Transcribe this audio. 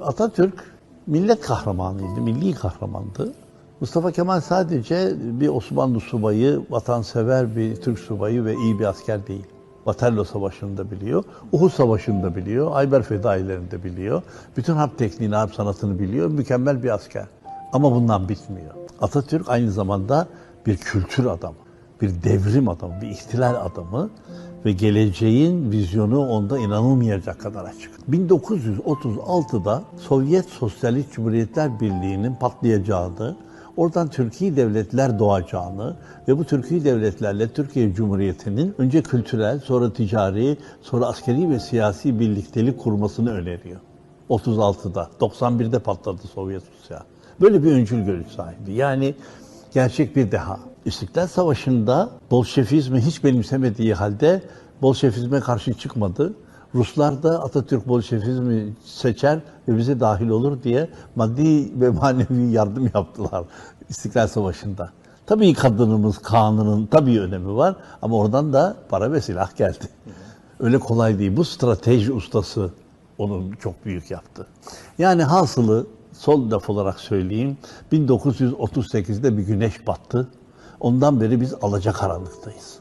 Atatürk millet kahramanıydı, milli kahramandı. Mustafa Kemal sadece bir Osmanlı subayı, vatansever bir Türk subayı ve iyi bir asker değil. Waterloo Savaşı'nı biliyor, Uhud Savaşı'nı da biliyor, Ayber Fedailerini de biliyor. Bütün harp tekniğini, harp sanatını biliyor. Mükemmel bir asker. Ama bundan bitmiyor. Atatürk aynı zamanda bir kültür adamı, bir devrim adamı, bir ihtilal adamı ve geleceğin vizyonu onda inanılmayacak kadar açık. 1936'da Sovyet Sosyalist Cumhuriyetler Birliği'nin patlayacağını, oradan Türkiye devletler doğacağını ve bu Türkiye devletlerle Türkiye Cumhuriyeti'nin önce kültürel, sonra ticari, sonra askeri ve siyasi birliktelik kurmasını öneriyor. 36'da, 91'de patladı Sovyet Rusya. Böyle bir öncül görüş sahibi. Yani gerçek bir deha. İstiklal Savaşı'nda Bolşevizmi hiç benimsemediği halde Bolşevizme karşı çıkmadı. Ruslar da Atatürk Bolşevizmi seçer ve bize dahil olur diye maddi ve manevi yardım yaptılar İstiklal Savaşı'nda. Tabii kadınımız, kanunun tabii önemi var ama oradan da para ve silah geldi. Öyle kolay değil. Bu strateji ustası onun çok büyük yaptı. Yani hasılı son laf olarak söyleyeyim. 1938'de bir güneş battı. Ondan beri biz alacakaranlıktayız.